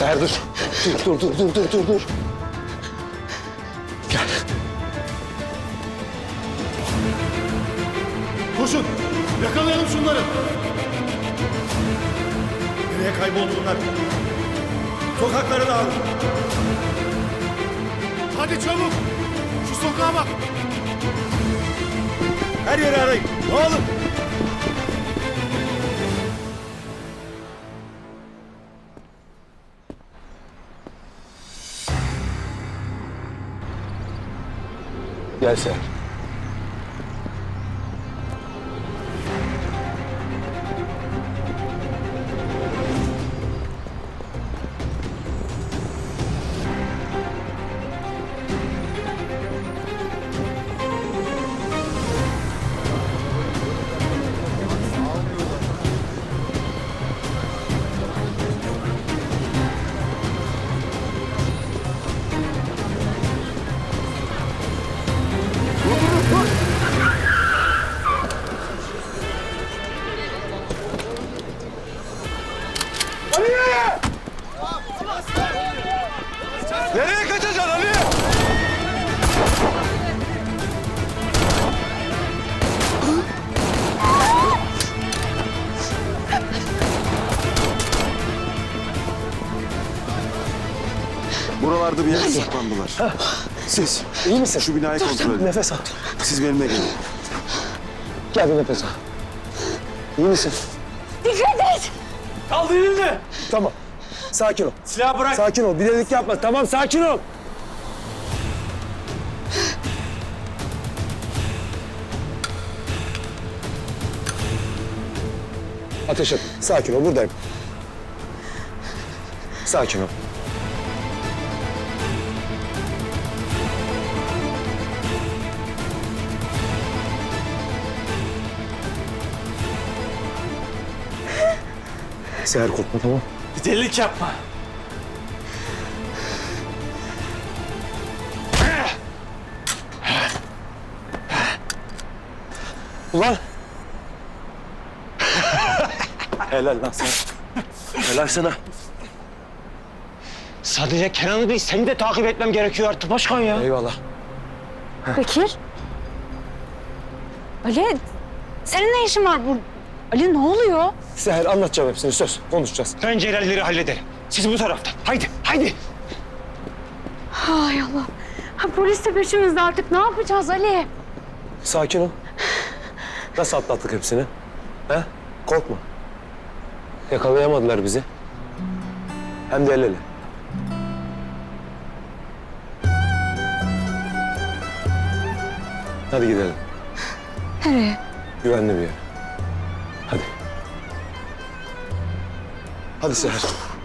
Seher dur. Dur dur dur dur dur dur. Gel. Koşun! Yakalayalım şunları! Nereye kayboldu bunlar? Sokaklara dağılın. Hadi çabuk! Şu sokağa bak! Her yeri arayın. Dağılın! Gel Seher. Buralarda bir yere saklandılar. Siz İyi misin? şu binayı kontrol edin. Nefes al. Siz benimle gelin. Gel bir nefes al. İyi misin? Dikkat et! Kaldır elini. Tamam. Sakin ol. Silah bırak. Sakin ol. Bir delik yapma. Tamam sakin ol. Ateş et. Sakin ol. Buradayım. Sakin ol. Seher korkma tamam. Bir delilik yapma. Ulan. Helal lan sana. Helal sana. Sadece Kenan'ı değil seni de takip etmem gerekiyor artık başkan ya. Eyvallah. Bekir. Ali, senin ne işin var burada? Ali ne oluyor? Seher anlatacağım hepsini söz. Konuşacağız. Ben Celal'leri hallederim. Siz bu taraftan. Haydi, haydi. Ay Allah. Ha, polis de peşimizde artık. Ne yapacağız Ali? Sakin ol. Nasıl atlattık hepsini? He? Korkma. Yakalayamadılar bizi. Hem de el ele. Hadi gidelim. Nereye? Güvenli bir yere. Hadi Seher.